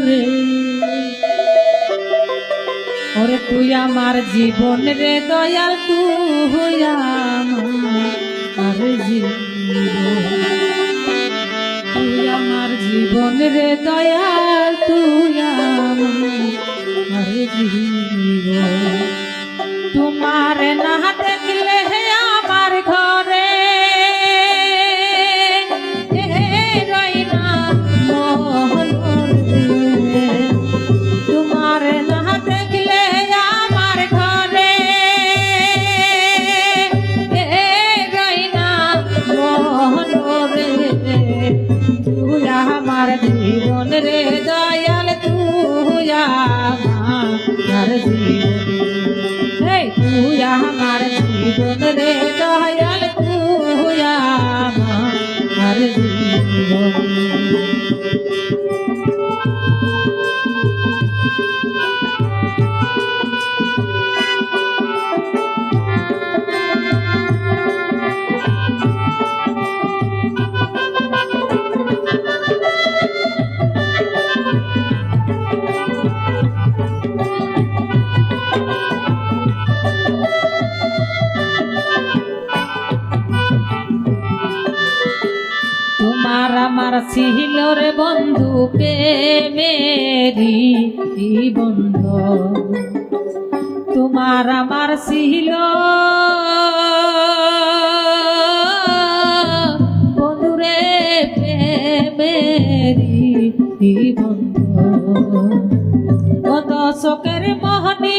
রে ওরে তুই আমার জীবন রে দয়াল তুই আমার জীবন তুই আমার জীবন রে দয়াল তুই আমার জীবন তোমার না দেখলে দয়াল তুই আমার জীবন তুই আমার জীবন রে দয়াল তুই আমার জীবন। তোমার আমার ছিল রে বন্ধু প্রেমেরি বন্ধ তোমার আমার ছিল। বন্ধুরে প্রেমেরি বন্ধ কত শোকের মোহনী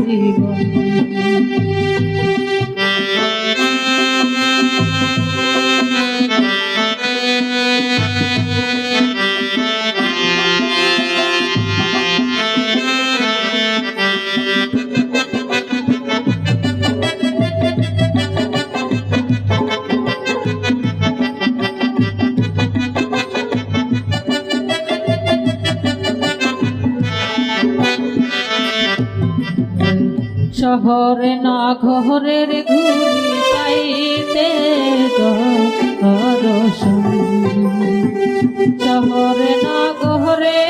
জীবন শহরে না ঘরের ঘুরি পাইতে শহরে না ঘুরে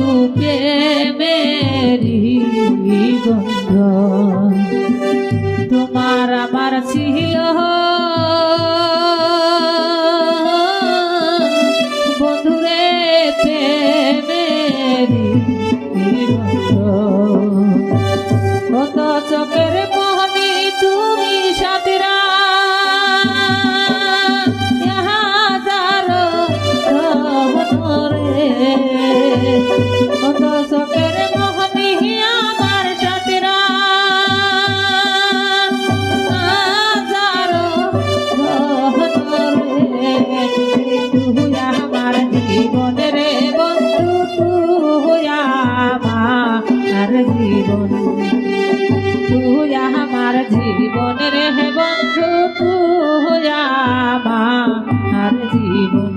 ধূপে মেরি গন্ধ। তোমার আমার সিহিয় বন্ধুরে জীবন রে বন্ধু তুই আমার জীবন